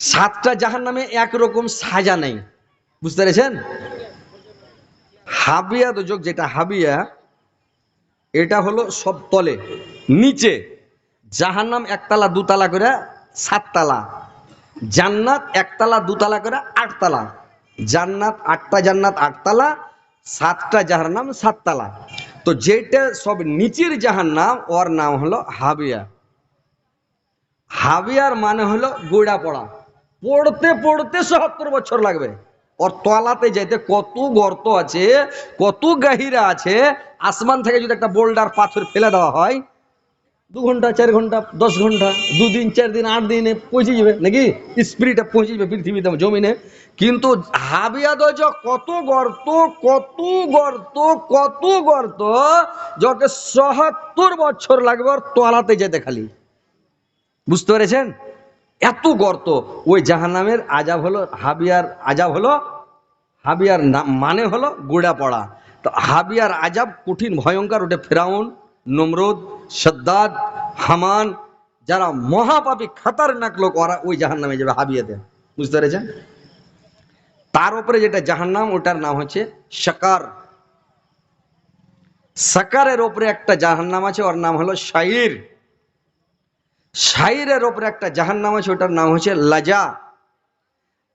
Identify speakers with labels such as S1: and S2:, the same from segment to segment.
S1: সাতটা জাহান নামে একরকম সাজা নেই। বুঝতে পেরেছেন? হাবিয়া দোজক যেটা, হাবিয়া, এটা হলো সব তলে। নিচে জাহান নাম একতলা, দুতলা করে সাততলা। জান্নাত একতলা, দুতলা করে আটতলা। জান্নাত আটটা, জান্নাত আটতলা, সাতটা জাহান্নাম সাততলা। তো যেটা সব নিচের জাহান্নাম, ওর নাম হলো হাবিয়া। হাবিয়ার মানে হলো গোড়া পড়া। পড়তে পড়তে সত্তর বছর লাগবে। ওর তলাতে যেতে কত গর্ত আছে, কত গাহিরা আছে, আসমান থেকে যদি একটা বোল্ডার পাথর ফেলে দেওয়া হয়, দু ঘণ্টা, চার ঘণ্টা, দশ ঘণ্টা, দুদিন, চার দিন, আট দিনে পৌঁছে যাবে নাকি? স্পিরিটে পৌঁছে যাবে পৃথিবীতে, জমিনে। কিন্তু হাবিয়া দজ কত গর্ত কত গর্ত কত গর্ত, যকে সহাত্তর বছর লাগবে ওর তলাতে যেতে খালি। বুঝতে পেরেছেন? এত গর্ত। ওই জাহান্নামের আজাব হলো হাবিয়ার আজাব হলো, হাবিয়ার নাম মানে হলো গোড়া পড়া। তো হাবিয়ার আজাব কঠিন, ভয়ঙ্কর। ওটা ফেরাউন, নমরুদ, সদ্দাদ, হামান, যারা মহাপাপী, খাতারনাক লোক, ওরা ওই জাহান্নামে যাবে হাবিয়াতে। বুঝতে পেরেছেন? তার উপরে যেটা জাহান্নাম, ওটার নাম হচ্ছে সাকার সাকারের ওপরে একটা জাহান্নাম আছে, ওর নাম হলো শাইর। শাইরের ওপরে একটা জাহান্নাম আছে, ওটার নাম হচ্ছে লাজা।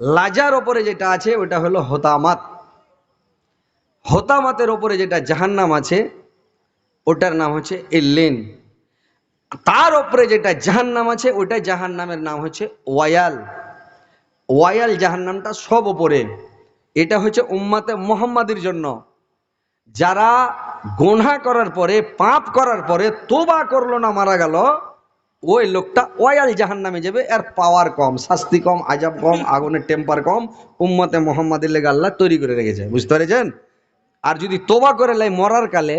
S1: লাজার ওপরে যেটা আছে, ওটা হলো হতামাত। হতামাতের ওপরে যেটা জাহান্নাম আছে, ওটার নাম হচ্ছে ইল্লিন। তার ওপরে যেটা জাহান্নাম আছে, ওটা জাহান্নামের নাম হচ্ছে ওয়ায়াল। ওয়ায়াল জাহান্নামটা সব ওপরে। এটা হচ্ছে উম্মাতে মোহাম্মাদের জন্য। যারা গোনা করার পরে, পাপ করার পরে, তোবা করল না, মারা গেল ওই লোকটা ওয়াল জাহান নামে যাবে, এর পাওয়ার কম, শাস্তি কম আজাব কম, আগুনের টেম্পার কম, উম্মতে মোহাম্মদের লেগে আল্লাহ তৈরি করে রেখেছে, বুঝতে পেরেছেন? আর যদি তোবা করে লাই মরার কালে,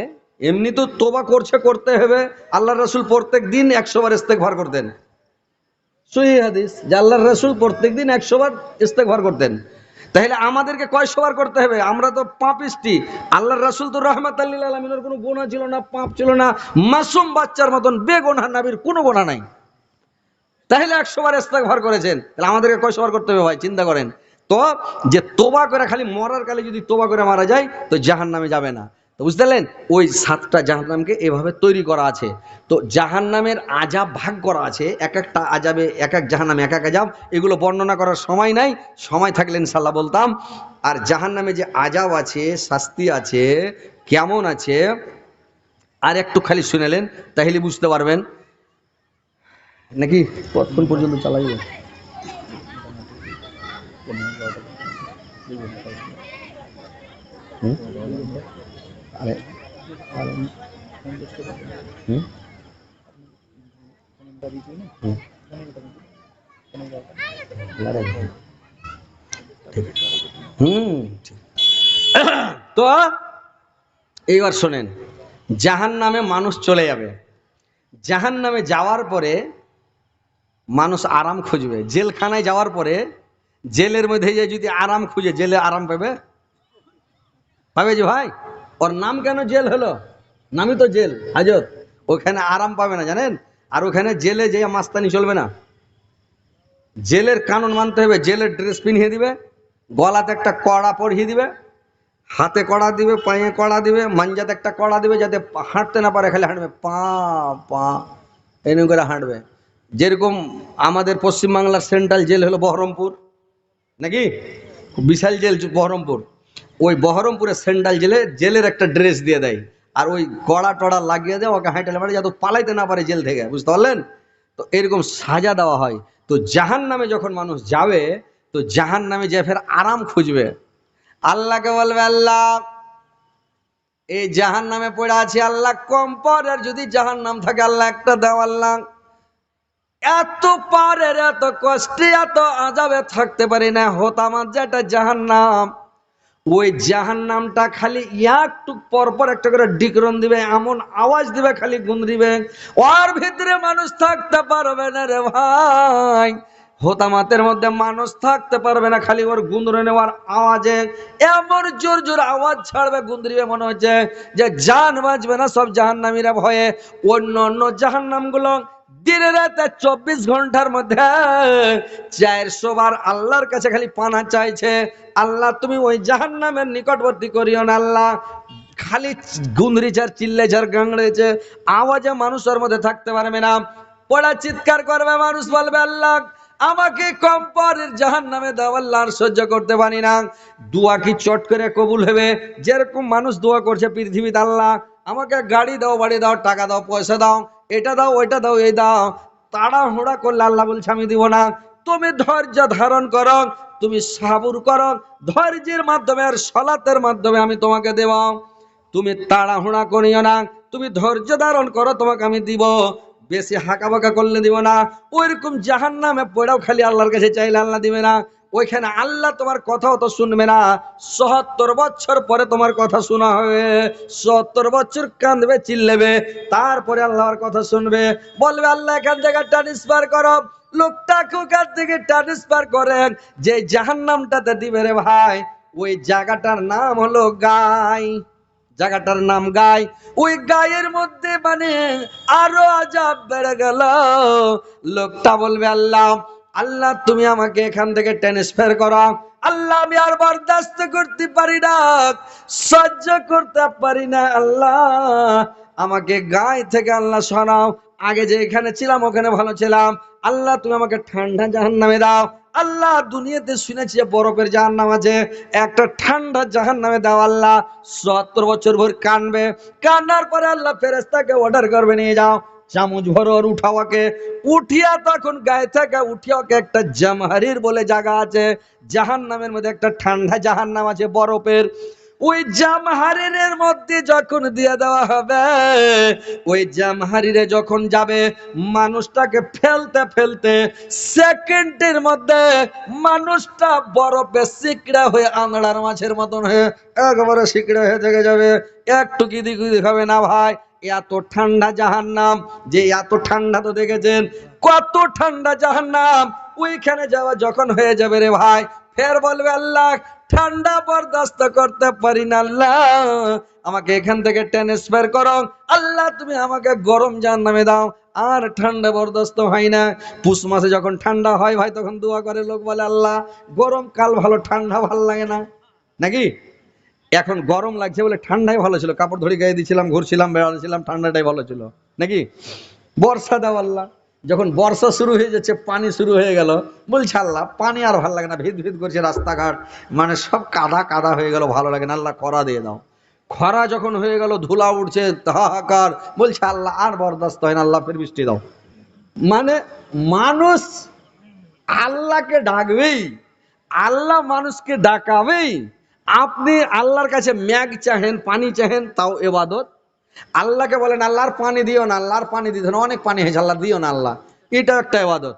S1: এমনি তো তোবা করছে, করতে হবে আল্লাহ রসুল প্রত্যেক দিন একশো বার ইস্তেকভার করতেন। সহি হাদিস, যে আল্লাহ রসুল প্রত্যেক দিন একশো বার ইস্তেকভার করতেন। তাহলে আমাদেরকে কয় সবার করতে হবে? আমরা তো পাপিস্টি আল্লাহ রাসুল তো রহমত আলমিনের কোনো গোনা ছিল না, পাপ ছিল না। মাসুম বাচ্চার মতন বেগোনা নাবির কোনো গোনা নাই। তাহলে একশো বার ইস্তেকভার করেছেন। তাহলে আমাদেরকে কয় সবার করতে হবে ভাই? চিন্তা করেন। তো যে তোবা করে, খালি মরার কালে যদি তোবা করে মারা যায়, তো জাহান নামে যাবে না। বুঝতে পারলেন? ওই সাতটা জাহান্নামকে এভাবে তৈরি করা আছে। তো জাহান্নামের আজাব ভাগ করা আছে। এক একটা আজাবে এক এক জাহান্নামে এক এক আজাব এগুলো বর্ণনা করার সময় নাই। সময় থাকলে ইনশাল্লাহ বলতাম। আর জাহান্নামে যে আজাব আছে, শাস্তি আছে, কেমন আছে, আর একটু খালি শুনেলেন তাহলে বুঝতে পারবেন। নাকি? কতক্ষণ পর্যন্ত চালাইবে? হুম? আরে তো, এইবার শোনেন জাহান নামে মানুষ চলে যাবে। জাহান নামে যাওয়ার পরে মানুষ আরাম খুঁজবে। জেলখানায় যাওয়ার পরে জেলের মধ্যে যদি আরাম খুঁজে, জেলে আরাম পাবে? পাবে যে ভাই? ওর নাম কেন জেল হলো? নামই তো জেল, হাজত। ওখানে আরাম পাবে না, জানেন? আর ওখানে জেলে যে মাস্তানি চলবে না। জেলের কানুন মানতে হবে, জেলের ড্রেস পিনিয়ে দিবে, গলাতে একটা কড়া পরিয়ে দিবে, হাতে কড়া দিবে, পায়ে কড়া দিবে, মাঞ্জাতে একটা কড়া দিবে, যাতে হাঁটতে না পারে, খালি হাঁটবে, পা পা, এনে করে হাঁটবে। যেরকম আমাদের পশ্চিমবাংলার সেন্ট্রাল জেল হলো বহরমপুর, নাকি? বিশাল জেল বহরমপুর। ওই বহরমপুরের সেন্ট্রাল জেলে, জেলের একটা ড্রেস দিয়ে দেয়। আর ওই কড়া টড়া লাগিয়ে দেয়, ওকে হাঁটে পারে যাতে পালাইতে না পারে জেল থেকে, বুঝতে পারলেন? তো এরকম সাজা দেওয়া হয়। তো জাহান নামে যখন মানুষ যাবে, তো জাহান নামে যে ফের আরাম খুঁজবে। আল্লাহকে বলবে, আল্লাহ, এই জাহান নামে পড়ে আছে, আল্লাহ কম পরের যদি জাহান নাম থাকে, আল্লাহ একটা দাও, আল্লাহ। এত পারের, এত কষ্টে, এত আজাবে থাকতে পারি না হতামার যেটা জাহান নাম ওই জাহান নামটা খালি পর পর একটা করে ডিকরন দিবে, এমন আওয়াজ দিবে, খালি গুন দিবে। ওর ভিতরে মানুষ থাকতে পারবে না রে ভাই। হোতামাতের মধ্যে মানুষ থাকতে পারবে না, খালি ওর গুন্দরে নেওয়ার আওয়াজে। এমন জোর জোর আওয়াজ ছাড়বে গুন্দরিবে মনে হচ্ছে যে জান বাঁচবে না সব জাহান্নামীরা ভয়ে। অন্য অন্য জাহান্নামগুলো দিনে রাতে চব্বিশ ঘণ্টার মধ্যে চারশো বার আল্লাহর কাছে খালি পানা চাইছে। আল্লাহ, তুমি ওই জাহান নামের নিকটবর্তী করিও না আল্লাহ। খালি গুন্দরিচার চিল্লেচার গাংড়েছে। আওয়াজে মানুষের মধ্যে থাকতে পারবে না। পড়া চিৎকার করবে, মানুষ বলবে, আল্লাহ, আমাকে কম পরের জাহান নামে দাও আল্লাহ সহ্য করতে পারি না। দোয়া কি চট করে কবুল হবে? যেরকম মানুষ দোয়া করছে পৃথিবীতে, আল্লাহ, আমাকে গাড়ি দাও, বাড়ি দাও, টাকা দাও, পয়সা দাও। এটা দাও, ওইটা দাও, এই দাও। তাড়াহুড়া করলে আল্লাহ বলছে, আমি দিব না। তুমি ধৈর্য ধারণ করো, তুমি সাবুর করো। ধৈর্যের মাধ্যমে আর সলাতের মাধ্যমে আমি তোমাকে দেব। তুমি তাড়াহুড়া করিও না। তুমি ধৈর্য ধারণ করো, তোমাকে আমি দিব। বেশি হাঁকা বাঁকা করলে দিব না। ওইরকম জাহান নামে পড়াও খালি আল্লাহর কাছে চাইলে আল্লাহ দিবে না। ওইখানে আল্লাহ তোমার কথাও তো শুনবে না। সত্তর বছর পরে তোমার কথা শোনা হবে। সত্তর বছর কাঁদবে, চিল্লেবে, তারপরে আল্লাহর কথা শুনবে। বলবে, আল্লাহ, এখান থেকে ট্রান্সফার করো। লোকটাকে ওখান থেকে ট্রান্সফার করেন। যে জাহান নামটাতে দিবে রে ভাই, ওই জায়গাটার নাম হলো গাই। জায়গাটার নাম গাই। ওই গায়ের মধ্যে মানে আরও আজাব বেড়ে গেল। লোকটা বলবে, আল্লাহ আল্লাহ, তুমি আমাকে এখান থেকে ট্রান্সফার করো। আল্লাহ, আমি আর বরদাস্ত করতে পারি না। সহ্য করতে পারি না, আল্লাহ। আমাকে গায়ে থেকে আল্লাহ শোনাও আগে যে এখানে ছিলাম, ওখানে ভালো ছিলাম। আল্লাহ, তুমি আমাকে ঠান্ডা জাহান নামে দাও। আল্লাহ, দুনিয়াতে শুনেছি বরফের জাহান নাম আছে। একটা ঠান্ডা জাহান নামে দাও, আল্লাহ। সত্তর বছর ভর কানবে। কান্নার পরে আল্লাহ ফেরেস্তাকে অর্ডার করবে, নিয়ে যাও। চামচ ভরো উঠাওয়াকে, উঠিয়া তখন গায়ে থেকে উঠিয়া ওকে একটা জামহারির বলে জায়গা আছে জাহান নামের মধ্যে একটা ঠান্ডা জাহান নাম আছে বরফের। ওই জামহারিরের মধ্যে যখন দিয়ে দেওয়া হবে, ওই জামহারিরে যখন যাবে, মানুষটাকে ফেলতে ফেলতে সেকেন্ডের মধ্যে মানুষটা বরফে সিকড়া হয়ে আংড়ার মাছের মতন হয়ে একবারে সিকড়া হয়ে থেকে যাবে। একটু কিদি কিদি হবে না ভাই? এত ঠান্ডা জাহান নাম যে এত ঠান্ডা তো দেখেছেন, কত ঠান্ডা জাহান নাম ওইখানে যাওয়া যখন হয়ে যাবে রে ভাই, ফের বলবে আল্লাহ, ঠান্ডা বরদাস্ত করতে পারি না আল্লাহ। আমাকে এখান থেকে ট্রান্সফার করো। আল্লাহ, তুমি আমাকে গরম জাহান নামে দাও। আর ঠান্ডা বরদাস্ত হয় না। পুষ মাসে যখন ঠান্ডা হয় ভাই, তখন দোয়া করে লোক বলে, আল্লাহ গরম কাল ভালো, ঠান্ডা ভালো লাগে না। নাকি? এখন গরম লাগছে বলে ঠান্ডাই ভালো ছিল। কাপড় ধরে গায়ে দিয়েছিলাম, ঘুরছিলাম, বেড়াচ্ছিলাম, ঠান্ডাটাই ভালো ছিল। নাকি? বর্ষা দাও আল্লাহ। যখন বর্ষা শুরু হয়ে যাচ্ছে, পানি শুরু হয়ে গেল। বলছে আল্লাহ, পানি আর ভালো লাগে না, ভিত ভিত করছে রাস্তাঘাট। মানে সব কাদা কাদা হয়ে গেল, ভালো লাগে না। আল্লাহ খরা দিয়ে দাও। খরা যখন হয়ে গেল, ধুলা উঠছে, হাহাকার। বলছে আল্লাহ, আর বরদাস্ত হয় না, আল্লাহ ফের বৃষ্টি দাও। মানে মানুষ আল্লাহকে ডাকবেই। আল্লাহ মানুষকে ডাকাবেই। আপনি আল্লাহর কাছে ম্যাগ চাহেন, পানি চাহেন, তাও এবাদত। আল্লাহকে বলেন, আল্লাহর পানি দিও না, আল্লাহর পানি দিতে না, অনেক পানি হয়েছে, আল্লাহ দিও না, আল্লাহ। এটাও একটা এবাদত।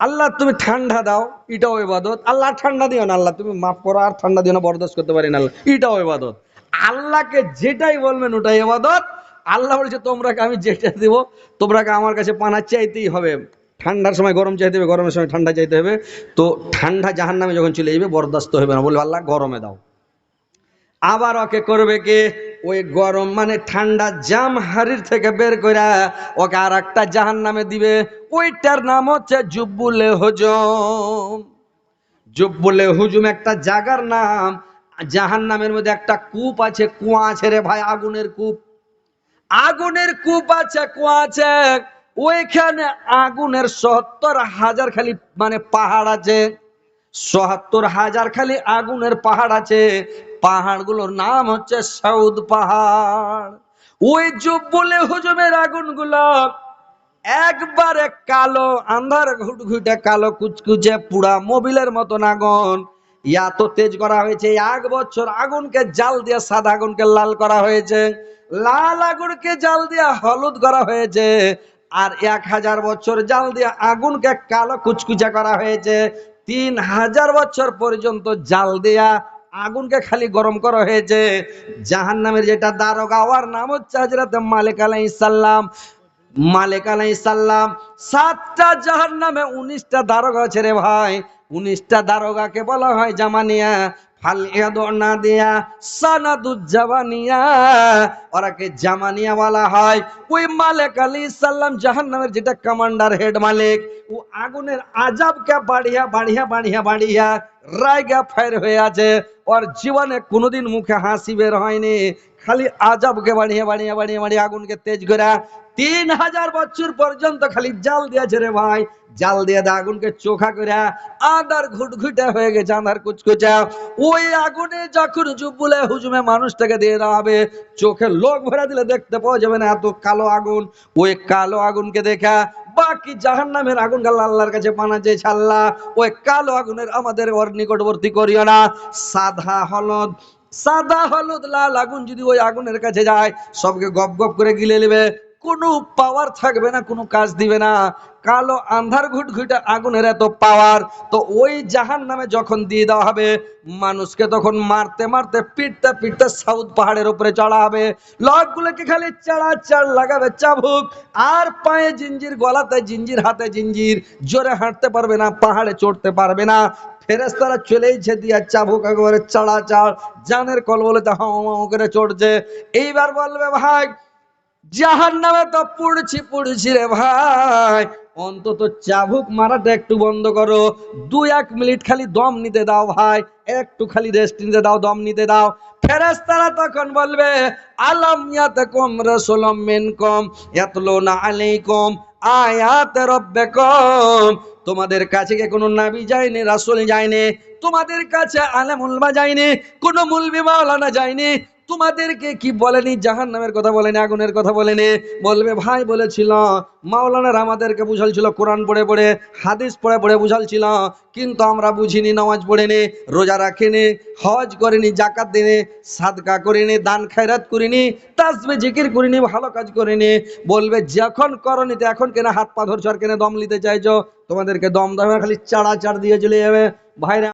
S1: আল্লাহ, তুমি ঠান্ডা দাও, এটাও এবাদত। আল্লাহ ঠান্ডা দিও না, আল্লাহ, তুমি মাফ করো, আর ঠান্ডা দিও না, বরদাস্ত করতে পারি না, আল্লাহ। এটাও এবাদত। আল্লাহকে যেটাই বলবেন, ওটাই এবাদত। আল্লাহ বলছে, তোমরাকে আমি যেটা দেবো, তোমরাকে আমার কাছে পানা চাইতেই হবে। ঠান্ডার সময় গরম চাইতে হবে, গরমের সময় ঠান্ডা চাইতে হবে। তো ঠান্ডা জাহান নামে যখন চলে যাবে, বরদাস্ত হবে না। বলবে, আল্লাহ, গরমে দাও। আবার ওকে করবে কে? ওই গরম মানে ঠান্ডা জাম হারির থেকে বের করে ওকে আর একটা জাহান নামে দিবে। ওইটার নাম হচ্ছে জুব্বুলে হজম। জুব্বুলে হুজুম একটা জাগার নাম। জাহান নামের মধ্যে একটা কূপ আছে। কুয়া আছে রে ভাই, আগুনের কূপ। আগুনের কূপ আছে, কুয়া আছে। ওইখানে আগুনের সত্তর হাজার খালি মানে পাহাড় আছে। সত্তর হাজার খালি আগুনের পাহাড় আছে। পাহাড়গুলোর নাম হচ্ছে সৌদ পাহাড়। ওই বলে হুজুমের আগুনগুলো একবারে কালো, আন্ধার ঘুটঘুটে কালো, কুচকুচে পুরা মোবিলের মতন আগুন। এত তেজ করা হয়েছে, এক বছর আগুনকে জাল দিয়ে সাদা আগুনকে লাল করা হয়েছে। লাল আগুনকে জাল দিয়ে হলুদ করা হয়েছে। আর এক হাজার বছর জাল দিয়ে আগুনকে কালো কুচকুচা করা হয়েছে। তিন হাজার বছর পর্যন্ত জাল দেয়া আগুনকে খালি গরম করা হয়েছে। জাহান নামের যেটা দারোগা নাম হচ্ছে হাজরত মালিক আলাই সাল্লাম মালিক আলাই সাল্লাম সাতটা জাহান নামে উনিশটা দারোগা আছে রে ভাই। উনিশটা দারোগাকে বলা হয় জামানিয়া। বলা হয়? ওই যেটা কমান্ডার হেড আগুনের হয়ে আছে। ওর জীবনে কোনোদিন মুখে হাসি বের হয়নি। খালি আজাবকে বাড়িয়ে বাড়িয়ে বাড়িয়ে বাড়িয়ে আগুনকে তেজ করে তিন হাজার বছর পর্যন্ত খালি জাল দিয়েছে রে ভাই। জাল দিয়ে দে আগুনকে চোখা করে আদার ঘুটঘুটে হয়ে গেছে আধার কুচকুচা। ওই আগুনে যখন জুবুলে হুজুমে মানুষটাকে দিয়ে দেওয়া হবে, চোখে লোক ভরা দিলে দেখতে পাওয়া যাবে না এত কালো আগুন। ওই কালো আগুনকে দেখা বাকি জাহান নামের আগুন গাল আল্লাহর কাছে পানা যে ছাল্লা ওই কালো আগুনের আমাদের ওর নিকটবর্তী করিও না। সাদা হলদ সাদা হলুদ, লাল আগুন যদি ওই আগুনের কাছে যায়, সবকে গপ গপ করে গিলে নেবে। কোনো পাওয়ার থাকবে না, কোনো কাজ দিবে না। কালো আন্ধার ঘুটঘুটে আগুনের এত পাওয়ার তো ওই জাহান নামে যখন দিয়ে দেওয়া হবে, মানুষকে তখন মারতে মারতে, পিটতে পিটতে সাউথ পাহাড়ের উপরে চড়া হবে। লোকগুলোকে খালি চাড়া চাড় লাগাবে চাবুক, আর পায়ে জিঞ্জির, গলাতে জিঞ্জির, হাতে জিঞ্জির, জোরে হাঁটতে পারবে না, পাহাড়ে চড়তে পারবে না। ফেরেস্তারা চলেইছে দিয়া চাবুক একেবারে চাড়া চাড়, জানের কল বলে হাও হাও করে চড়ছে। এইবার বলবে ভাই জাহান নামে তো পুড়ছি পুড়ছি রে ভাই। অন্তত চাবুক মারাটা একটু বন্ধ করো। দু এক মিনিট খালি দম নিতে দাও ভাই, একটু খালি রেস্ট নিতে দাও, দম নিতে দাও। ফেরেস্তারা তখন বলবে, আলাম ইয়াতাকুম রাসূলুম মিনকুম, ইয়াতলুনা আলাইকুম আয়াত রাব্বিকুম। তোমাদের কাছে কে কোনো নাবি যায়নি, রাসুল যায়নি? তোমাদের কাছে আলেমুল বা যায়নি, কোনো মুলবি মাওলানা যায়নি? তোমাদেরকে কি বলেনি? জাহান নামের কথা বলেনি, আগুনের কথা বলেনি। বলবে, ভাই, বলেছিল। মাওলানার আমাদেরকে বুঝালছিল, কোরআন পড়ে পড়ে, হাদিস পড়ে পড়ে বুঝালছিল। কিন্তু আমরা বুঝিনি, নামাজ পড়েনি, রোজা রাখিনি, হজ করিনি জাকাত দিনে সাদকা করিনি, দান খায়রাত করিনি তাসবে জিকির করিনি, ভালো কাজ করিনি। বলবে, যখন করনি তো এখন কেন হাত পা ধরছো আর কেন দম নিতে চাইছো? তোমাদেরকে দম দমে খালি চাড়া চাড় দিয়ে চলে যাবে। ভাইরা